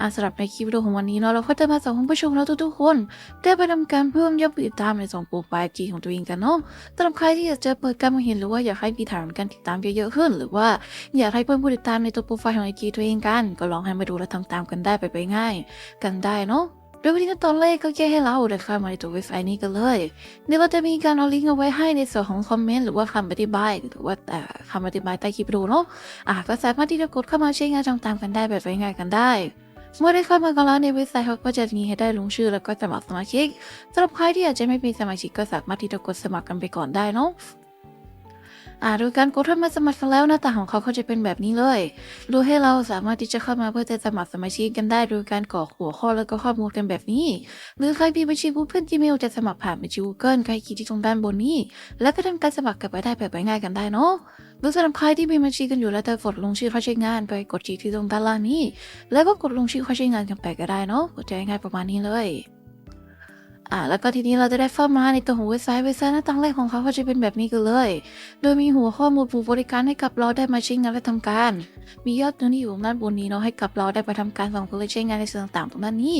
อาสำหรับในคลิปวิดีโอของวันนี้เนาะเราก็จะมาสอนคุณผู้ชมแล้วทุกๆคน ได้ไปทำการเพิ่มยอดผู้ติดตามในสองโปรไฟล์จีของตัวเองกันเนาะสำหรับใครที่อยากจะเปิดการมองเห็นหรือว่าอยากให้มีฐานการติดตามเยอะๆขึ้น หรือว่าอยากให้เพิ่มผู้ติดตามในตัวโปรไฟล์ของไอจีตัวเองกัน ก็ลองให้มาดูและทำตามกันได้ไปไปง่าย กันได้เนาะโดยวิธีการตอนแรกก็แค่ให้เราเดินเข้ามาในตัวเว็บไซต์นี้กันเลย เดี๋ยวเราจะมีการเอาลิงก์เอาไว้ให้ในส่วนของคอมเมนต์หรือว่าคำอธิบายหรือว่าแต่คำอธิบายใต้คลิปดีโอเนาะอะก็สามารถที่จะกดเข้ามาใช้งานทำตามกันได้แบบง่ายๆกันได้ เมื่อได้เข้ามากันแล้วในเว็บไซต์เขาก็จะมีให้ได้ลงชื่อแล้วก็สมัครสมาชิกสำหรับใครที่อาจจะไม่เป็นสมาชิกก็สามารถที่จะกดสมัครกันไปก่อนได้เนาะ อ่าดยการกดเข้ามาสมัครแล้วหน้าตาของเขาเขาจะเป็นแบบนี้เลยดยให้เราสามารถที่จะเข้ามาเพื่อจะสมัครสมาชิกกันได้โดยการกรอกหัวข้อแล้วก็ข้อมูลกันแบบนี้ หรือใครมีบัญชี Google Gmail จะสมัครผ่านบัญชี Google ใครคลิกที่ตรงด้านบนนี้ แล้วก็ทำการสมัครกันไปได้แบบง่ายๆกันได้เนาะหรือสำหรับใครที่มีบัญชีกันอยู่แล้วแต่กดลงชื่อเข้าใช้งานไปกดที่ที่ตรงด้านล่างนี้ แล้วก็กดลงชื่อเข้าใช้งานกันไปก็ได้เนาะกดใจง่ายประมาณนี้เลย อ่าแล้วก็ทีนี้เราจะได้เข้ามาในตัวของเว็บไซต์เว็บไซต์หน้าต่างแรกของเขาก็จะเป็นแบบนี้กันเลย โดยมีหัวข้อมูลผู้บริการให้กับเราได้มาใช้งานและทำการ มียอดเงินที่อยู่ด้านบนนี้เนาะให้กับเราได้ไปทำการส่งผลใช้งานในส่วนต่างๆ ตรงด้านนี้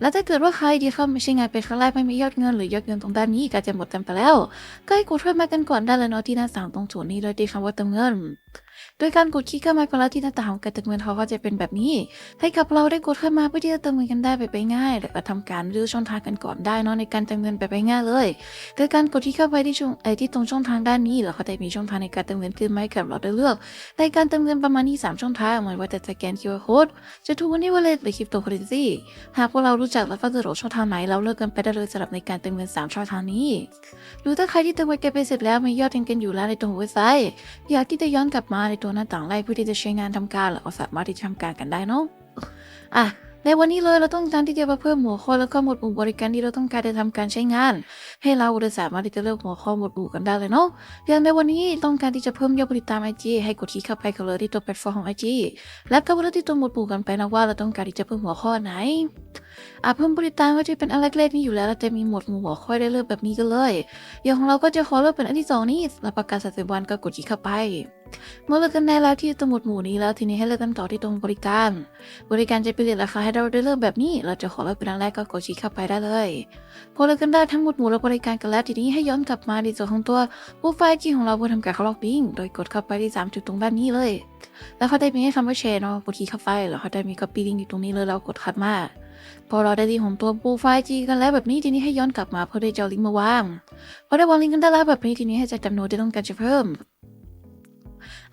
แล้วถ้าเกิดว่าใครที่เข้ามาใช้งานเป็นครั้งแรกไม่มียอดเงินหรือยอดเงินตรงด้านนี้ก็จะหมดกันไปแล้ว ก็ให้กดเข้ามากันก่อนได้เลยเนาะที่หน้าต่างตรงส่วนนี้เลยที่คำว่าเติมเงิน โดยการกดคลิกเข้ามาก่อนแล้วที่หน้าต่างของการเติมเงินเขาก็จะเป็นแบบนี้ ให้กับเราได้กดเข้ามาเพื่อที่จะเติมเงินกันได้ไปไปง่ายแล้วก็ทำการเลือกช่องทางกันก่อนได้เนาะในการเติมเงินไปไปง่ายเลยโดยการกดที่เข้าไปที่ช่องไอ้ที่ตรงช่องทางด้านนี้แล้วเขาจะมีช่องทางในการเติมเงินขึ้นมาให้กับเราได้เลือก ในการเติมเงินประมาณนี้3ช่องทางเหมือนว่าจะสแกน QR code จะถูกวันนี้วอลเล็ตหรือคริปโตเคอเรนซีหากพวกเรารู้จักและก็สะดวกช่องทางไหนเราเลือกกันไปได้เลยสำหรับในการเติมเงิน3ช่องทางนี้หรือถ้าใครที่เติมเงินกันไปเสร็จแล้วมียอดเงินกันอยู่แล้วในตัวเว็บไซต์อยากที่จะย้อนกลับมาในตวหน้าต่างไล่เพื่อที่จะใช้งานทำการเราก็สามารถที่จะทำการกันได้เนาะอะในวันนี้เลยเราต้องการที่จะมาเพิ่มหัวข้อแล้วก็หมวดหมู่บริการที่เราต้องการจะทำการใช้งาน ให้เราได้สามารถที่จะเลือกหัวข้อหมวดหมู่กันได้เลยเนาะอย่างในวันนี้ต้องการที่จะเพิ่มยอดผู้ติดตามไอจีให้กดที่เข้าไปกันเลยที่ตัวแพลตฟอร์มของไอจีและก็มาเลือกที่ตัวหมวดหมู่กันไปนะว่าเราต้องการที่จะเพิ่มหัวข้อไหนอะเพิ่มผู้ติดตามก็จะเป็นอันแรกๆนี่อยู่แล้วเราจะมีหมวดหมู่หัวข้อได้เลือกแบบนี้กันเลยอย่างของเราก็จะขอเลือกเป็นอันที่สองนี่รับประกาศสัตว์วันก็กดที่เข้าไป เมื่อเลือกกันได้แล้วที่สมุดหมู่นี้แล้วทีนี้ให้เลือกกันต่อที่ตรงบริการ บริการจะเปลี่ยนราคาให้เราได้เลือกแบบนี้ เราจะขอเลือกเป็นอันแรกก็กดชี้เข้าไปได้เลยพอเลือกกันได้ทั้งหมดหมู่และบริการกันแล้วทีนี้ให้ย้อนกลับมาในส่วนของตัวโปรไฟล์จีของเราเพื่อทำการเข้าล็อกบิงโดยกดเข้าไปที่สามจุดตรงด้านนี้เลย แล้วเขาได้มีให้คำว่าแชร์เนาะกดที่เข้าไปแล้วเขาได้มี copy link อยู่ตรงนี้เลยแล้วกดคัดมาพอเราได้ที่ของตัวโปรไฟล์จีกันแล้วแบบนี้ทีนี้ให้ย้อนกลับมาเพื่อได้เจะเอาลิงก์มาวางพอได้วางลิงก์กันได้แล้วแบบนี้ทีนี้ให้จัดจำนวนที่ต้องการจะเพิ่ม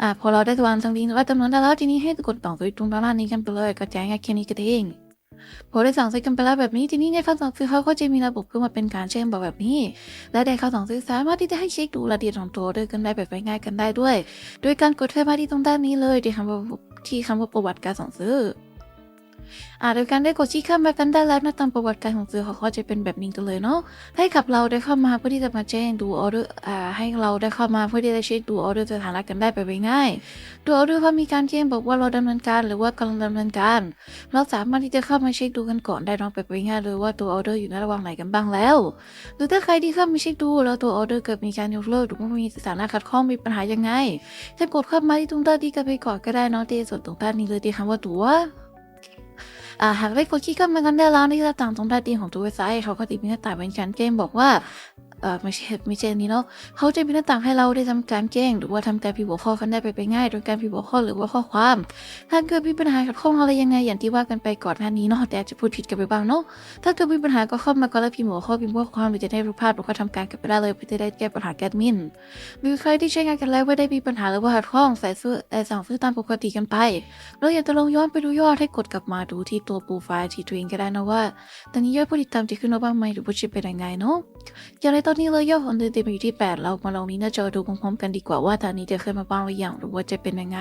อะพอเราได้วามสังลิงก์และจำนวนได้แล้วทีนี้ให้กดต่อไปตรงด้านล่าณนี้กันไปเลยก็แจ้งง่ายแค่นี้ก็เองพอได้สั่งซื้อกันไปแล้วแบบนี้ทีนี้ในคำสั่งซื้อเขาก็จะมีระบบขึ้นมาเป็นการเชื่อมบอกแบบนี้ และได้ข้าสั่งซื้อสามารถที่จะให้เช็คดูรายละเอียดของตัวด้วยกันได้แบบง่ายกันได้ด้วย โดยการกดเข้ามาที่ตรงด้านนี้เลยที่คำว่าที่คำว่าประวัติการสั่งซื้อ อ่าโดยการได้กดชี้เข้ามากันได้แล้วน้าตามประวัติการของซื้อเขาจะเป็นแบบนี้กันเลยเนาะให้กับเราได้เข้ามาเพื่อที่จะมาแจ้งดูออเดอร์อ่าให้เราได้เข้ามาเพื่อที่จะเช็คดูออเดอร์สถานะกันได้ไปง่ายดูออเดอร์เขามีการแจ้งบอกว่าเราดำเนินการหรือว่ากำลังดำเนินการ เราสามารถที่จะเข้ามาเช็คดูกันก่อนได้น้องไปง่ายเลยว่าตัวออเดอร์อยู่ในระหว่างไหนกันบ้างแล้ว หรือถ้าใครที่เข้ามาเช็คดูแล้วตัวออเดอร์เกิดมีการยกเลิกหรือว่ามีสถานะขัดข้องมีปัญหายังไงให้กดเข้ามาที่ตรงด้านนี้กันไปก่อนก็ได้เนาะที่ส่วนตรงด้านนี้เลยที่คำว่าตัว หากได้กดคลิกเข้ามากันได้แล้วในหน้าต่างตรงด้านดีของตัวเว็บไซต์เขาก็ติดมีหน้าต่างเป็นชั้นเกมบอกว่า ไม่ใช่ไม่ใช่นี้เนาะเขาจะมีหน้าต่างให้เราได้ทำการแจ้ง หรือว่าทำการพิมพ์หัวข้อกันได้ไปไปง่าย โดยการพิมพ์หัวข้อหรือว่าข้อความถ้าเกิดมีปัญหาขัดข้องอะไรยังไงอย่างที่ว่ากันไปก่อนหน้านี้เนาะแต่อาจจะพูดผิดกันไปบ้างเนาะถ้าเกิดมีปัญหาก็เข้ามาก็แล้วพิมพ์หัวข้อพิมพ์ข้อความหรือจะได้รูปภาพหรือก็ทำการกันไปได้เลยเพื่อจะได้แก้ปัญหาแกดมินหรือใครที่ใช้งานกันแล้วไม่ได้มีปัญหาหรือว่าขัดข้องใส่ซื้อแต่สั่งซื้อตามปกติกันไปเราอยากจะลองย้อนไปดูยอดให้กดกลับมาดูที่ตัวโปรไฟล์ที่ตัวเองก็ได้นะว่า ตอนนี้ยอดผู้ติดตามจะขึ้นมาบ้างไหมหรือว่าจะเป็นยังไงเนาะ อย่างไรตอนนี้เลยยอดของเดือนเต็มอยู่ที่ 8 เรามาลองนี้หน้าจอดูพร้อมๆกันดีกว่าว่าตอนนี้จะขึ้นมาบ้างหรือยังหรือว่าจะเป็นยังไง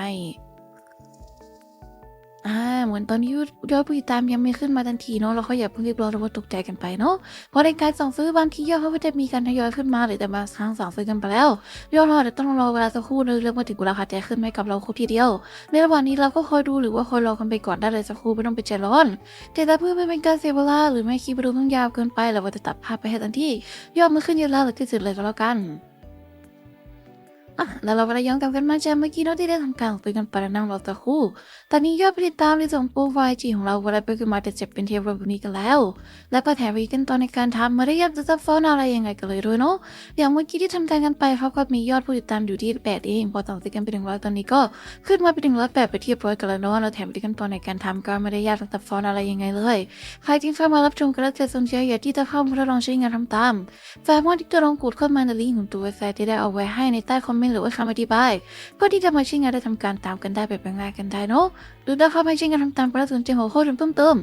เหมือนตอนนี้ยอดผู้ติดตามยังไม่ขึ้นมาทันทีเนาะเราก็อย่าเพิ่งรีบร้อนหรือว่าตกใจกันไปเนาะเพราะในการสั่งซื้อบางทียอดเขาก็จะมีการทยอยขึ้นมาหรือแต่บางครั้งสั่งซื้อกันไปแล้วยอดเราเดี๋ยวต้องรอเวลาสักครู่นึงเรื่องมาถึงเวลาค่ะจะขึ้นไหมกับเราครบทีเดียว ในระหว่างนี้เราก็คอยดูหรือว่าคอยรอกันไปก่อนได้เลยสักครู่ไม่ต้องไปใจร้อนแต่ถ้าเพื่อไม่เป็นการเสียเวลาหรือไม่คิดไปดูต้องยาวเกินไปเราจะตัดภาพไปให้ทันทียอดมันขึ้นเยอะแล้วหรือที่สุดเลยก็แล้วกัน อะแล้วเราไปย้อนกลับกันมาจากเมื่อกี้เราที่ได้ทำการคุยกันไปแล้วนั่งรอสักครู่ ตอนนี้ยอดผู้ติดตามในส่วนโปรไฟล์จีของเราวันละไปขึ้นมาจะเจ็บเป็นเทียบแบบนี้กันแล้ว และก็แถมอีกันตอนในการทำไม่ได้ยากจะซับซ้อนอะไรยังไงกันเลยด้วยเนาะอย่างเมื่อกี้ที่ทำการกันไปเขาก็มียอดผู้ติดตามอยู่ที่แปดเองพอต่อติดกันไปถึงร้อยตอนนี้ก็ขึ้นมาไปถึงร้อยแปดไปเทียบร้อยกันแล้วเนาะแล้วแถมอีกกันตอนในการทำก็ไม่ได้ยากซับซ้อนอะไรยังไงเลยใครที่เข้ามารับชมกันแล้วจะสนใจอยากที่จะเข้ามาทดลองใช้งานทำตามสามารถที่จะลองกดเข้ามาในลิงก์ของตัวเว็บไซต์ที่ได้เอาไว้ให้ในใต้คอมเมนต์หรือว่าคำอธิบายเพื่อที่จะมาใช้งานได้ทำการตามกันได้แบบง่ายๆกันได้เนาะหรือถ้าเข้ามาใช้งานทำตามแล้วสนใจหัวข้อเพิ่มเติม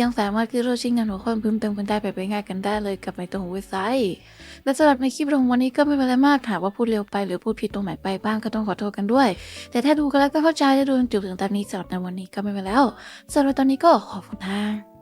ยังสามารถที่เราใช้งานหัวข้อเพิ่มเติมกันได้แบบง่ายๆกันได้เลยกับในตัวของเว็บไซต์และสำหรับในคลิปของวันนี้ก็ไม่เป็นไรมากถามว่าพูดเร็วไปหรือพูดผิดตรงไหนไปบ้างก็ต้องขอโทษกันด้วย แต่ถ้าดูกันแล้วก็เข้าใจและดูจนจบถึงตอนนี้สำหรับในวันนี้ก็ไม่เป็นไรแล้วสำหรับตอนนี้ก็ขอบคุณนะ